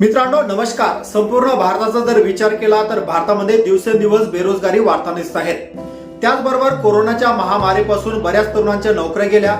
मित्रांनो नमस्कार. संपूर्ण भारताचा जर विचार केला तर भारतामध्ये दिवसेंदिवस बेरोजगारी वाढताना दिसत आहेत. त्याचबरोबर कोरोनाच्या महामारीपासून बऱ्याच तरुणांच्या नोकऱ्या गेल्या.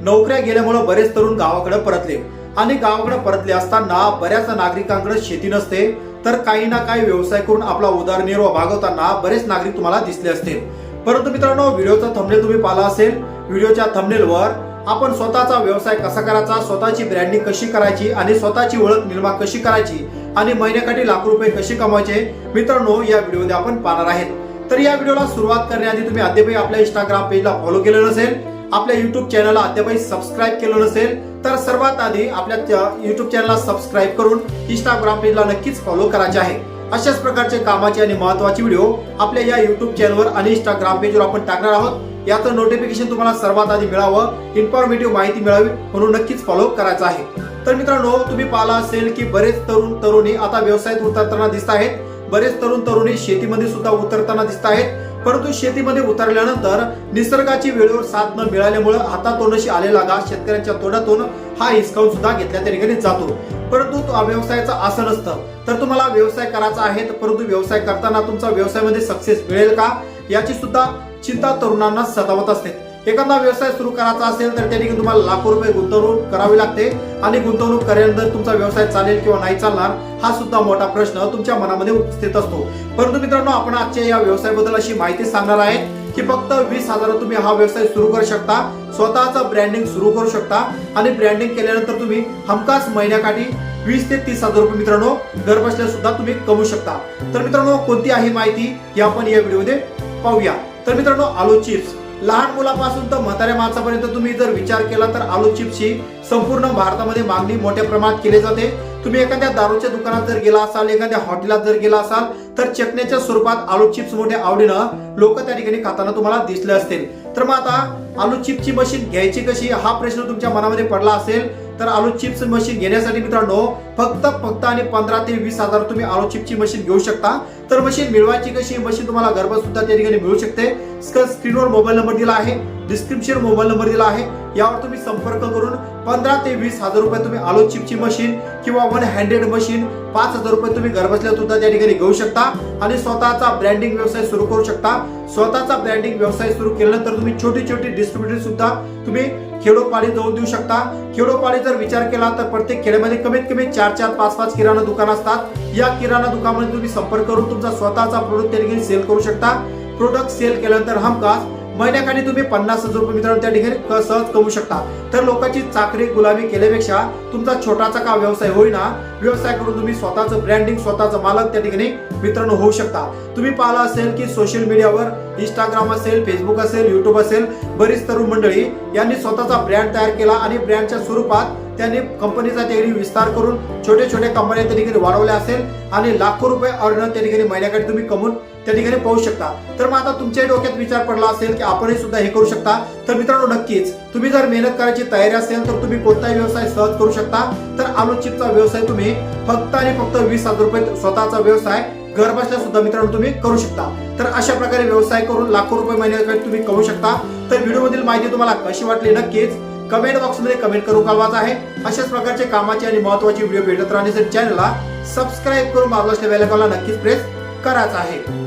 नोकऱ्या गेल्यामुळे बरेच तरुण गावाकडे परतले. आणि गावाकडे परतले असताना बऱ्याच नागरिकांकडे शेती नसते तर काही ना काही व्यवसाय करून आपला उदरनिर्वाह भागवताना बरेच नागरिक तुम्हाला दिसले असतील. परंतु मित्रांनो व्हिडिओचा थंबनेल तुम्ही पाहिला असेल. व्हिडिओच्या थंबनेलवर आपण स्वतःचा व्यवसाय कसा करायचा स्वतःची ब्रँडिंग कशी करायची आणि स्वतःची ओळख निर्माण कशी करायची आणि महिन्याकाठी लाख रुपये कसे कमवायचे मित्रांनो या व्हिडिओमध्ये आपण पाहणार आहेत. तर या व्हिडिओला सुरुवात करण्याआधी तुम्ही अद्यापही आपल्या इंस्टाग्राम पेजला फॉलो केलं नसेल आपल्या युट्यूब चॅनलला अद्यापही सबस्क्राईब केलं नसेल तर सर्वात आधी आपल्या युट्यूब चॅनलला सबस्क्राईब करून इंस्टाग्राम पेजला नक्कीच फॉलो करायचे आहे. अशाच प्रकारचे कामाचे आणि महत्त्वाचे व्हिडिओ आपल्या या युट्यूब चॅनलवर आणि इंस्टाग्राम पेजवर आपण टाकणार आहोत. याचं नोटिफिकेशन तुम्हाला सर्वात आधी मिळावं. इन्फॉर्मेटिव्ह माहिती मिळावी म्हणून नक्कीच फॉलो करायचं आहे. तर मित्रांनो तुम्ही पाहिला असेल की बरेच तरुण तरुणी आता व्यवसायात उतरताना दिसत आहेत. बरेच तरुण तरुणी शेतीमध्ये सुद्धा उतरताना दिसत आहेत. परंतु शेतीमध्ये उतरल्यानंतर निसर्गाची वेळेवर साथ न मिळाल्यामुळे हातातोंडशी आलेला घास शेतकऱ्यांच्या तोंडातून हा हिसकावून सुद्धा घेतल्या तरी घरी जातो. परंतु तो व्यवसायाचं असं नसतं तर तुम्हाला व्यवसाय करायचा आहे तर परंतु व्यवसाय करताना तुमचा व्यवसायामध्ये सक्सेस मिळेल का? याची सुद्धा चिंता तरुणांना सतावत असते. एखादा व्यवसाय सुरू करायचा असेल तर त्या ठिकाणी तुम्हाला लाखो रुपये गुंतवणूक करावी लागते आणि गुंतवणूक केल्यानंतर तुमचा व्यवसाय चालेल किंवा नाही चालणार हा सुद्धा मोठा प्रश्न तुमच्या मनामध्ये उपस्थित असतो. परंतु मित्रांनो आपण आजच्या या व्यवसायाबद्दल अशी माहिती सांगणार आहे. की फक्त वीस हजार तुम्ही हा व्यवसाय सुरू करू शकता. स्वतःचा ब्रँडिंग सुरू करू शकता. आणि ब्रँडिंग केल्यानंतर तुम्ही हमखास महिन्याकाठी वीस ते तीस हजार रुपये मित्रांनो घर बसल्या सुद्धा तुम्ही कमवू शकता. तर मित्रांनो कोणती आहे माहिती ही आपण या व्हिडिओमध्ये पाहूया. तर मित्रांनो आलू चिप्स. लहान मुलापासून तर म्हाताऱ्या माणसापर्यंत तुम्ही जर विचार केला तर आलू चिप्सची संपूर्ण भारतामध्ये मागणी मोठ्या प्रमाणात केली जाते. तुम्ही एखाद्या दारूच्या दुकानात जर गेला असाल एखाद्या हॉटेलात जर गेला असाल तर चटण्याच्या स्वरूपात आलू चिप्स मोठ्या आवडीनं लोक त्या ठिकाणी खाताना तुम्हाला दिसले असतील. तर मग आता आलू चिप्सची मशीन घ्यायची कशी हा प्रश्न तुमच्या मनामध्ये पडला असेल तर आलू चिप्स मशीन घेण्यासाठी मित्रांनो फक्त फक्त आणि पंधरा ते वीस हजार तुम्ही आलू चिप्सची मशीन घेऊ शकता. तर मशीन मिळवायची कशी मशीन तुम्हाला घरबस सुद्धा त्या ठिकाणी मिळू शकते. स्क्रीनवर मोबाईल नंबर दिला आहे. डिस्क्रिप्शन मोबाईल नंबर दिला आहे. यावर तुम्ही संपर्क करून पंधरा ते वीस हजार रुपये तुम्ही आलो चिपची मशीन किंवा वन हँड्रेड मशीन पाच हजार रुपये तुम्ही घरबसल्या सुद्धा त्या ठिकाणी घेऊ शकता. आणि स्वतःचा ब्रँडिंग व्यवसाय सुरू करू शकता. स्वतःचा ब्रँडिंग व्यवसाय सुरू केल्यानंतर तुम्ही छोटी छोटी डिस्ट्रीब्युटर सुद्धा तुम्ही खेडोपाडी जाऊन देऊ शकता. खेडोपाडी जर विचार केला तर प्रत्येक खेड्यामध्ये कमीत कमी चार चार पाच पाच किराणा दुकान असतात. या किराणा दुकानामध्ये तुम्ही संपर्क करून तुमचा स्वतःचा प्रोडक्ट त्या ठिकाणी सेल करू शकता. प्रोडक्ट सेल केल्यानंतर हमखास महिन्याखाली तुम्ही पन्नास हजार रुपये मित्रांनो त्या ठिकाणी सहज कमवू शकता. तर लोकांची चाकरी गुलामी केल्यापेक्षा तुमचा छोटासा का व्यवसाय होईना व्यवसाय करून तुम्ही स्वतःचं ब्रँडिंग स्वतःचं मालक त्या ठिकाणी मित्रांनो होऊ शकता. तुम्ही पाहिलं असेल की सोशल मीडियावर इंस्टाग्राम असेल फेसबुक असेल युट्यूब असेल बरीच तरुण मंडळी यांनी स्वतःचा ब्रँड तयार केला आणि ब्रँडच्या स्वरूपात त्यांनी कंपनीचा त्या विस्तार करून छोट्या छोट्या कंपन्या त्या ठिकाणी वाढवल्या असेल आणि लाखो रुपये ऑर्डर त्या ठिकाणी महिन्याकडे तुम्ही कमवून त्या ठिकाणी पाहू शकता. तर मग आता तुमच्या डोक्यात विचार पडला असेल की आपणही सुद्धा हे करू शकता. तर मित्रांनो नक्कीच तुम्ही जर मेहनत करायची तयारी असेल तर तुम्ही कोणताही व्यवसाय सहज करू शकता. तर आलोचितचा व्यवसाय तुम्ही फक्त आणि फक्त वीस हजार रुपये स्वतःचा व्यवसाय घर बसल्या सुद्धा मित्रांनो तुम्ही करू शकता. तर अशा प्रकारे व्यवसाय करून लाखो रुपये महिन्याकडे तुम्ही कमवू शकता. तर व्हिडिओ मधील माहिती तुम्हाला कशी वाटली? नक्कीच कमेंट बॉक्समध्ये कमेंट करून कळवायचं आहे. अशाच प्रकारचे कामाचे आणि महत्त्वाचे व्हिडिओ भेटत राहण्यासाठी चॅनलला सबस्क्राईब करून बाजूला बेल आयकॉनला नक्कीच प्रेस करायचा आहे.